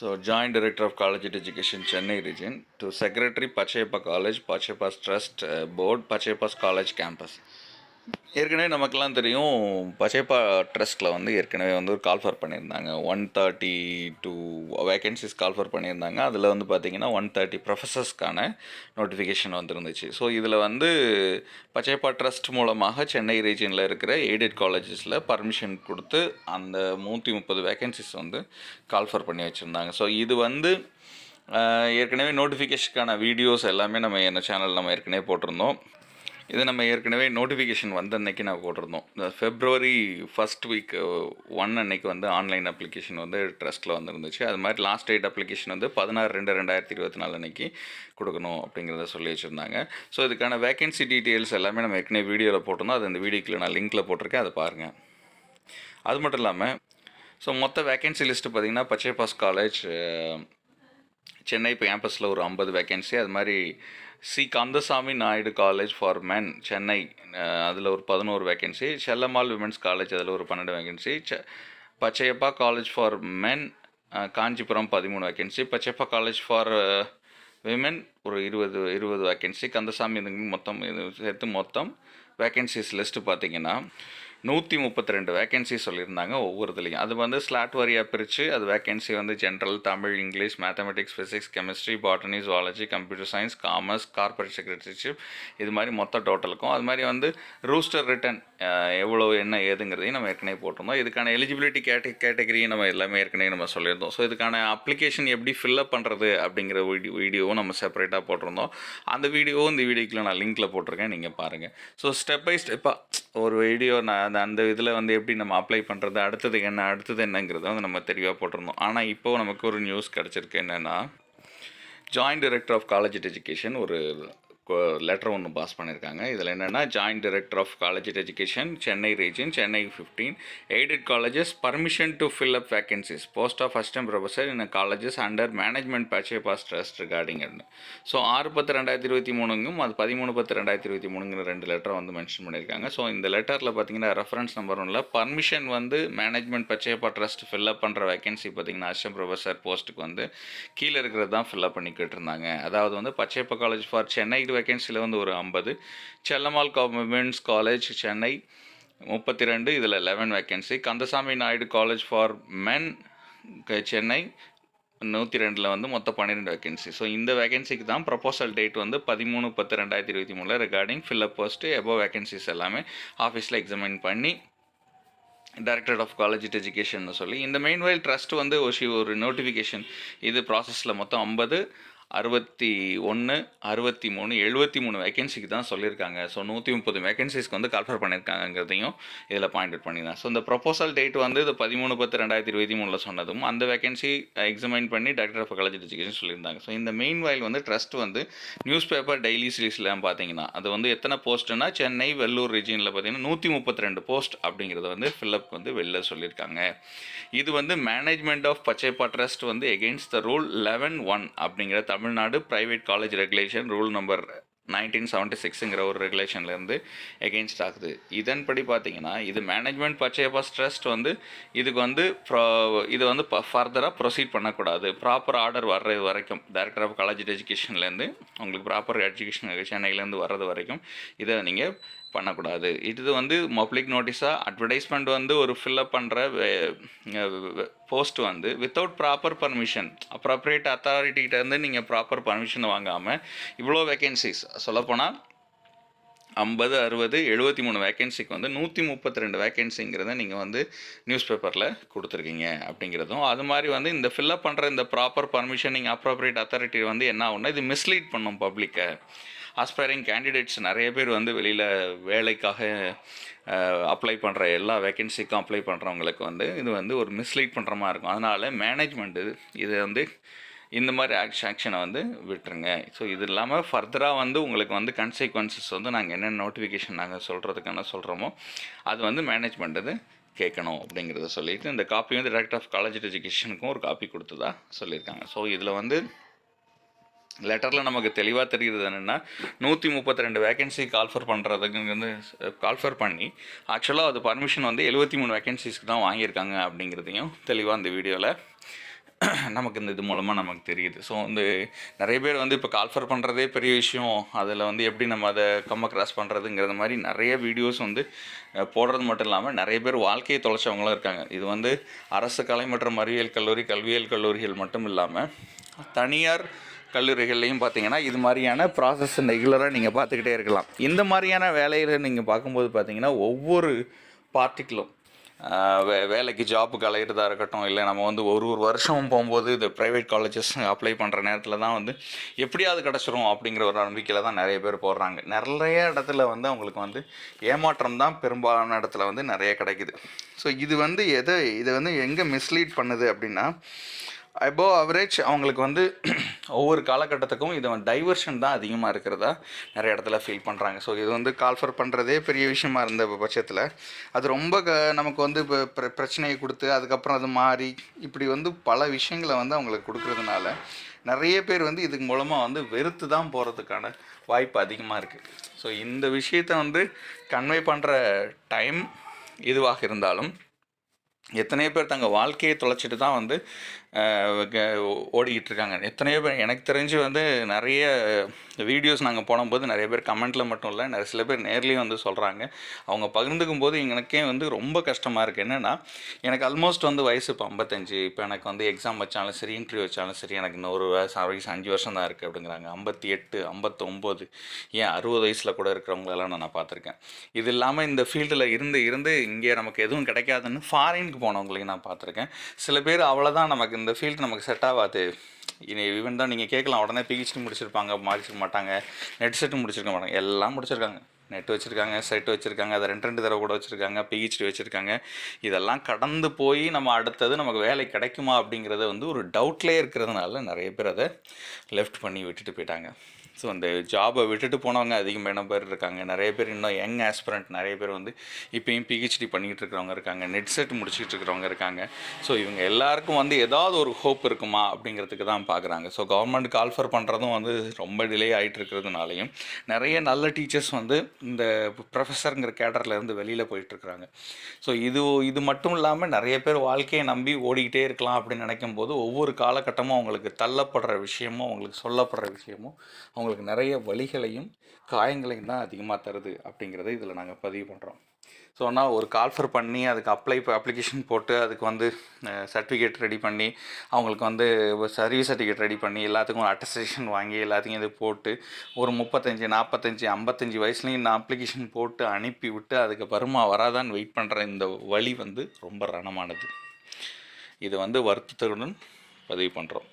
So, Joint Director of College Education, Chennai region, to Secretary Pachayappa College, Pachayappa's Trust uh, Board, Pachayappa's College Campus. ஏற்கனவே நமக்கெல்லாம் தெரியும் பச்சைப்பா ட்ரஸ்ட்டில் வந்து ஏற்கனவே வந்து ஒரு கால்ஃபர் பண்ணியிருந்தாங்க. One thirty two vacancies call for பண்ணியிருந்தாங்க. அதில் வந்து பார்த்திங்கன்னா ஒன் தேர்ட்டி ப்ரொஃபஸர்ஸ்க்கான நோட்டிஃபிகேஷன் வந்துருந்துச்சு. ஸோ இதில் வந்து பச்சைப்பா ட்ரஸ்ட் மூலமாக சென்னை ரீஜனில் இருக்கிற எய்டட் காலேஜஸில் பர்மிஷன் கொடுத்து அந்த நூற்றி முப்பது வேகன்சிஸ் வந்து கால்ஃபர் பண்ணி வச்சுருந்தாங்க. ஸோ இது வந்து ஏற்கனவே நோட்டிஃபிகேஷனுக்கான வீடியோஸ் எல்லாமே நம்ம என்ன சேனல் நம்ம ஏற்கனவே போட்டிருந்தோம். இது நம்ம ஏற்கனவே நோட்டிஃபிகேஷன் வந்த அன்னைக்கு நான் போட்டிருந்தோம். இந்த ஃபெப்ரவரி ஃபஸ்ட் வீக் ஒன் அன்னைக்கு வந்து ஆன்லைன் அப்ளிகேஷன் வந்து ட்ரஸ்ட்டில் வந்துருந்துச்சு. அது மாதிரி லாஸ்ட் டேட் அப்ளிகேஷன் வந்து பதினாறு ரெண்டு ரெண்டாயிரத்தி இருபத்தி நாலு அன்னைக்கு கொடுக்கணும் அப்படிங்கிறத சொல்லி வச்சுருந்தாங்க. ஸோ இதுக்கான வேகன்சி டீட்டெயில்ஸ் எல்லாமே நம்ம ஏற்கனவே வீடியோவில் போட்டிருந்தோம். அது அந்த வீடியோக்கில் நான் லிங்க்கில் போட்டிருக்கேன். அதை பாருங்கள் அது மட்டும் இல்லாமல் ஸோ மொத்த வேகன்சி லிஸ்ட்டு பார்த்தீங்கன்னா பச்சைபாஸ் காலேஜ் சென்னை கேம்பஸில் ஒரு ஐம்பது வேகன்சி அது மாதிரி C. Kandasamy Naidu college for men Chennai அதில் ஒரு பதினோரு வேகன்சி செல்லம்மாள் விமென்ஸ் காலேஜ் அதில் ஒரு பன்னெண்டு வேகன்சி செ Pachaiyappa college for men Kanchipuram பதிமூணு vacancy Pachaiyappa college for women ஒரு இருபது இருபது வேகன்சி கந்தசாமி இதுங்க மொத்தம் இது சேர்த்து மொத்தம் வேகன்சிஸ் லிஸ்ட்டு பார்த்தீங்கன்னா நூற்றி முப்பத்தி ரெண்டு வேகன்சி சொல்லியிருந்தாங்க ஒவ்வொரு இதுலேயும் அது வந்து ஸ்லாட் வாரியாக பிரித்து அது வேகன்சி வந்து general Tamil English mathematics physics chemistry botany zoology computer science commerce corporate secretaryship இது மாதிரி மொத்த டோட்டலுக்கும் அது மாதிரி வந்து ரூஸ்டர் ரிட்டன் எவ்வளோ என்ன ஏதுங்கிறதையும் நம்ம ஏற்கனவே போட்டிருந்தோம். இதுக்கான எலிஜிபிலிட்டி கேட்ட கேட்டகரியும் நம்ம எல்லாமே ஏற்கனவே நம்ம சொல்லியிருந்தோம். ஸோ இதுக்கான அப்ளிகேஷன் எப்படி ஃபில்லப் பண்ணுறது அப்படிங்கிற வீடியோ வீடியோவும் நம்ம செப்பரேட்டாக போட்டிருந்தோம். அந்த வீடியோவும் இந்த வீடியோக்கில் நான் லிங்க்கில் போட்டிருக்கேன். நீங்கள் பாருங்கள் ஸோ ஸ்டெப் பை ஸ்டெப்பாக ஒரு வீடியோ நான் அந்த அந்த இதில் வந்து எப்படி நம்ம அப்ளை பண்ணுறது அடுத்தது என்ன அடுத்தது என்னங்கிறத வந்து நம்ம தெளிவாக போட்டிருந்தோம். ஆனால் இப்போ நமக்கு ஒரு நியூஸ் கிடச்சிருக்கு. என்னென்னா joint director of college education ஒரு லெட்டர் ஒன்று பாஸ் பண்ணியிருக்காங்க இதில் என்னென்னா joint director of college education Chennai region Chennai fifteen aided colleges permission to fill up vacancies post of assistant professor in colleges under management Pachaiyappa's trust regarding so ஆறு பத்து ரெண்டாயிரத்தி இருபத்தி மூணுங்கும் அது பதிமூணு பத்து ரெண்டாயிரத்தி இருபத்தி மூணுங்கிற ரெண்டு லெட்டர் வந்து மென்ஷன் பண்ணியிருக்காங்க ஸோ இந்த லெட்டரில் பார்த்தீங்கன்னா ரெஃபரன்ஸ் நம்பர் ஒன்றில் பர்மிஷன் வந்து management Pachaiyappa trust fill up பண்ணுற வேகன்சி பார்த்தீங்கன்னா அசிஸ்டன்ட் ப்ரொஃபஸர் போஸ்ட்டுக்கு வந்து கீழே இருக்கிறது தான் ஃபில்அப் பண்ணிக்கிட்டு இருந்தாங்க அதாவது வந்து பச்சையப்பா காலேஜ் ஃபார் சென்னை வேகன்சியில் வந்து ஒரு ஐம்பது. செல்லம்மாள் கவர்மெண்ட்ஸ் காலேஜ் சென்னை முப்பத்தி ரெண்டு இதில் eleven vacancy Kandasamy Naidu college for men Chennai நூற்றி ரெண்டில் வந்து மொத்தம் பன்னிரெண்டு வேகன்சி ஸோ இந்த வேகன்சிக்கு தான் ப்ரொபோசல் டேட் வந்து பதிமூணு பத்து ரெண்டாயிரத்தி இருபத்தி மூணில் ரெகார்டிங் ஃபில்அப் போஸ்ட்டு எபோ வேகன்சிஸ் எல்லாமே ஆஃபீஸில் எக்ஸாமின் பண்ணி டைரக்டர் ஆஃப் காலேஜ் எஜுகேஷன் சொல்லி. இந்த மெயின்வைல் ட்ரஸ்ட் வந்து ஒரு ஒரு நோட்டிஃபிகேஷன் இது ப்ராசஸில் மொத்தம் ஐம்பது. அறுபத்தி ஒன்று அறுபத்தி மூணு எழுபத்தி மூணு வேகன்சிக்கு தான் சொல்லியிருக்காங்க. ஸோ நூற்றி முப்பது வேகன்சிஸ்க்கு வந்து கால்ஃபர் பண்ணியிருக்காங்கிறதையும் இதில் பாயிண்ட் அவுட் பண்ணியிருந்தேன் ஸோ இந்த ப்ரொபோசல் டேட் வந்து இது பதிமூணு பத்து ரெண்டாயிரத்தி இருபத்தி மூணில் சொன்னதும் அந்த வேகன்சி எக்ஸாமைன் பண்ணி டாக்டர் ஆஃப் காலேஜ் எஜுகேஷன் சொல்லியிருந்தாங்க. ஸோ இந்த மெயின் வயல் வந்து ட்ரஸ்ட் வந்து நியூஸ் பேப்பர் டெய்லி சீரீஸ்லாம் பார்த்தீங்கன்னா அது வந்து எத்தனை போஸ்ட்னா சென்னை வெள்ளூர் ரீஜனில் பார்த்தீங்கன்னா நூற்றி முப்பத்தி ரெண்டு போஸ்ட் அப்படிங்கிறத வந்து ஃபில்லப் வந்து வெளில சொல்லியிருக்காங்க. இது வந்து மேனேஜ்மெண்ட் ஆஃப் பச்சைப்பா ட்ரஸ்ட் வந்து against the rule eleven one அப்படிங்கிற Tamil Nadu private college regulation rule number nineteen seventy சிக்ஸுங்கிற ஒரு ரெகுலேஷன்லேருந்து எகெயின்ஸ்ட் ஆகுது. இதன்படி பார்த்தீங்கன்னா இது மேனேஜ்மெண்ட் பச்சையப்பாஸ் ட்ரஸ்ட் வந்து இதுக்கு வந்து ப்ரா இது வந்து ஃபர்தராக ப்ரொசீட் பண்ணக்கூடாது. ப்ராப்பர் ஆர்டர் வர்றது வரைக்கும் டைரக்டர் ஆஃப் காலேஜ் எஜுகேஷன்லேருந்து உங்களுக்கு ப்ராப்பர் எஜுகேஷன் சென்னையிலேருந்து வர்றது வரைக்கும் இதை நீங்கள் பண்ணக்கூடாது. இது வந்து பப்ளிக் நோட்டீஸாக அட்வர்டைஸ்மெண்ட் வந்து ஒரு ஃபில்அப் பண்ணுற போஸ்ட் வந்து வித்தவுட் ப்ராப்பர் பர்மிஷன் அப்ராப்ரியேட் அத்தாரிட்டிகிட்டேருந்து நீங்கள் ப்ராப்பர் பர்மிஷன் வாங்காமல் இவ்வளோ வேகன்சிஸ் சொல்லப்போனால் ஐம்பது அறுபது எழுபத்தி மூணு வேகன்சிக்கு வந்து நூற்றி முப்பத்தி ரெண்டு வேகன்சிங்கிறத நீங்கள் வந்து நியூஸ் பேப்பரில் கொடுத்துருக்கீங்க அப்படிங்கிறதும் அது மாதிரி வந்து இந்த ஃபில்அப் பண்ணுற இந்த ப்ராப்பர் பர்மிஷனிங் அப்ராப்ரியேட் அத்தாரிட்டி வந்து என்ன ஆகும்னா இது மிஸ்லீட் பண்ணும் பப்ளிக்கை ஆஸ்பைரிங் கேண்டிடேட்ஸ் நிறைய பேர் வந்து வெளியில் வேலைக்காக அப்ளை பண்ணுற எல்லா வேகன்சிக்கும் அப்ளை பண்ணுறவங்களுக்கு வந்து இது வந்து ஒரு மிஸ்லீட் பண்ணுற மாதிரி இருக்கும். அதனால் மேனேஜ்மெண்ட்டு இது வந்து இந்த மாதிரி ஆக்ஷன் ஆக்ஷனை வந்து விட்டுருங்க. ஸோ இது இல்லாமல் ஃபர்தராக வந்து உங்களுக்கு வந்து கன்சிக்வன்சஸ் வந்து நாங்கள் என்னென்ன நோட்டிஃபிகேஷன் நாங்கள் சொல்கிறதுக்கு என்ன சொல்கிறோமோ அது வந்து மேனேஜ்மெண்ட் இது கேட்கணும் அப்படிங்கிறத சொல்லிட்டு இந்த காப்பி வந்து டைரக்டர் ஆஃப் காலேஜ் எஜுகேஷனுக்கும் ஒரு காப்பி கொடுத்ததா சொல்லியிருக்காங்க. ஸோ இதில் வந்து லெட்டரில் நமக்கு தெளிவாக தெரிகிறது என்னென்னா நூற்றி முப்பத்தி ரெண்டு வேகன்சி கால்ஃபர் பண்ணுறதுக்கு வந்து கால்ஃபர் பண்ணி ஆக்சுவலாக அது பர்மிஷன் வந்து எழுபத்தி மூணு வேகன்சிஸ்க்கு தான் வாங்கியிருக்காங்க அப்படிங்கிறதையும் தெளிவாக அந்த வீடியோவில் நமக்கு இந்த இது மூலமாக நமக்கு தெரியுது. ஸோ வந்து நிறைய பேர் வந்து இப்போ கால்ஃபர் பண்ணுறதே பெரிய விஷயம். அதில் வந்து எப்படி நம்ம அதை கம்ம கிராஸ் பண்ணுறதுங்கிறது மாதிரி நிறைய வீடியோஸ் வந்து போடுறது மட்டும் இல்லாமல் நிறைய பேர் வாழ்க்கையை தொலைச்சவங்களும் இருக்காங்க. இது வந்து அரசு கலை மற்றும் அறிவியல் கல்லூரி கல்வியியல் கல்லூரிகள் மட்டும் இல்லாமல் தனியார் கல்லூரிகள்லையும் பார்த்தீங்கன்னா இது மாதிரியான ப்ராசஸ் ரெகுலராக நீங்கள் பார்த்துக்கிட்டே இருக்கலாம். இந்த மாதிரியான வேலையில் நீங்கள் பார்க்கும்போது பார்த்தீங்கன்னா ஒவ்வொரு பார்ட்டிக்கிளும் வே வேலைக்கு ஜாப்புக்கு அலையிறதா இருக்கட்டும் இல்லை நம்ம வந்து ஒரு ஒரு வருஷமும் போகும்போது இந்த ப்ரைவேட் காலேஜஸ் அப்ளை பண்ணுற நேரத்தில் தான் வந்து எப்படியாவது கிடச்சிரும் அப்படிங்கிற ஒரு நம்பிக்கையில் தான் நிறைய பேர் போடுறாங்க நிறைய இடத்துல வந்து அவங்களுக்கு வந்து ஏமாற்றம் தான் பெரும்பாலான இடத்துல வந்து நிறைய கிடைக்குது. ஸோ இது வந்து எதை இது வந்து எங்கே மிஸ்லீட் பண்ணுது அப்படின்னா அபோவ் அவரேஜ் அவங்களுக்கு வந்து ஒவ்வொரு காலகட்டத்துக்கும் இது டைவர்ஷன் தான் அதிகமாக இருக்கிறதா நிறைய இடத்துல ஃபீல் பண்ணுறாங்க ஸோ இது வந்து கால்ஃபர் பண்ணுறதே பெரிய விஷயமா இருந்த பட்சத்தில். அது ரொம்ப க நமக்கு வந்து இப்போ பிர பிரச்சனையை கொடுத்து அதுக்கப்புறம் அது மாறி இப்படி வந்து பல விஷயங்களை வந்து அவங்களுக்கு கொடுக்கறதுனால நிறைய பேர் வந்து இதுக்கு மூலமாக வந்து வெறுத்து தான் போகிறதுக்கான வாய்ப்பு அதிகமாக இருக்குது ஸோ இந்த விஷயத்தை வந்து கன்வே பண்ணுற டைம் இதுவாக இருந்தாலும் எத்தனையோ பேர் தங்கள் வாழ்க்கையை தொலைச்சிட்டு தான் வந்து ஓடிக்கிட்டு இருக்காங்க. எத்தனையோ பேர் எனக்கு தெரிஞ்சு வந்து நிறைய வீடியோஸ் நாங்கள் போடும்போது நிறைய பேர் கமெண்ட்டில் மட்டும் இல்லை நிறைய சில பேர் நேர்லேயும் வந்து சொல்கிறாங்க அவங்க பகிர்ந்துக்கும் போது எனக்கே வந்து ரொம்ப கஷ்டமாக இருக்குது என்னென்னா எனக்கு ஆல்மோஸ்ட் வந்து வயசு இப்போ ஐம்பத்தஞ்சு. இப்போ எனக்கு வந்து எக்ஸாம் வச்சாலும் சரி இன்டர்வியூ வச்சாலும் சரி எனக்கு இன்னொரு வயசு வயசு அஞ்சு வருஷம் தான் இருக்குது அப்படிங்கிறாங்க. ஐம்பத்தி எட்டு ஐம்பத்தொம்போது ஏன் அறுபது வயசில் கூட இருக்கிறவங்களெல்லாம் நான் பார்த்துருக்கேன். இது இல்லாமல் இந்த ஃபீல்டில் இருந்து இருந்து இங்கே நமக்கு எதுவும் கிடைக்காதுன்னு ஃபாரினுக்கு போனவங்களையும் நான் பார்த்துருக்கேன். சில பேர் அவ்வளோதான் நமக்கு இந்த ஃபீல்டு நமக்கு செட் ஆகாது. ஈவன் தான் நீங்கள் கேட்கலாம். உடனே பிஹெச்டி முடிச்சிருப்பாங்க மாறிச்சிருக்க மாட்டாங்க நெட் செட்டு முடிச்சிருக்க மாட்டாங்க எல்லாம் முடிச்சிருக்காங்க. நெட் வச்சுருக்காங்க செட் வச்சுருக்காங்க அதை ரெண்டு ரெண்டு தடவை கூட வச்சுருக்காங்க பிஹெச்டி வச்சுருக்காங்க. இதெல்லாம் கடந்து போய் நம்ம அடுத்தது நமக்கு வேலை கிடைக்குமா அப்படிங்கிறத வந்து ஒரு டவுட்லேயே இருக்கிறதுனால நிறைய பேர் அதை லெஃப்ட் பண்ணி விட்டுட்டு போயிட்டாங்க. ஸோ அந்த ஜாபை விட்டுட்டு போனவங்க அதிகமான பேர் இருக்காங்க. நிறைய பேர் இன்னும் யங் ஆஸ்பிரண்ட் நிறைய பேர் வந்து இப்போயும் பிஹெச்டி பண்ணிக்கிட்டு இருக்கிறவங்க இருக்காங்க. நெட் செட் முடிச்சுட்டு இருக்கிறவங்க இருக்காங்க. ஸோ இவங்க எல்லாருக்கும் வந்து ஏதாவது ஒரு ஹோப் இருக்குமா அப்படிங்கிறதுக்கு தான் பார்க்குறாங்க. ஸோ கவர்மெண்ட் கால்ஃபர் பண்ணுறதும் வந்து ரொம்ப டிலே ஆகிட்டு இருக்கிறதுனாலையும் நிறைய நல்ல டீச்சர்ஸ் வந்து இந்த ப்ரொஃபஸருங்கிற கேட்டர்லேருந்து வெளியில் போயிட்டுருக்குறாங்க. ஸோ இது இது மட்டும் இல்லாமல் நிறைய பேர் வாழ்க்கையை நம்பி ஓடிக்கிட்டே இருக்கலாம் அப்படின்னு நினைக்கும் போது ஒவ்வொரு காலகட்டமும் அவங்களுக்கு தள்ளப்படுற விஷயமும் அவங்களுக்கு சொல்லப்படுற விஷயமும் அவங்களுக்கு நிறைய வழிகளையும் காயங்களையும் தான் அதிகமாக தருது அப்படிங்கிறத இதில் நாங்கள் பதிவு பண்ணுறோம் ஸோ ஆனால் ஒரு கால்ஃபர் பண்ணி அதுக்கு அப்ளை அப்ளிகேஷன் போட்டு அதுக்கு வந்து சர்டிஃபிகேட் ரெடி பண்ணி அவங்களுக்கு வந்து சர்வீஸ் சர்டிஃபிகேட் ரெடி பண்ணி எல்லாத்துக்கும் அட்டஸ்டேஷன் வாங்கி எல்லாத்தையும் இது போட்டு ஒரு முப்பத்தஞ்சு நாற்பத்தஞ்சு ஐம்பத்தஞ்சு வயசுலேயும் நான் அப்ளிகேஷன் போட்டு அனுப்பி விட்டு அதுக்கு வருமா வராதான்னு வெயிட் பண்ணுற இந்த வழி வந்து ரொம்ப ரணமானது. இது வந்து வருத்தத்துடன் பதிவு பண்ணுறோம்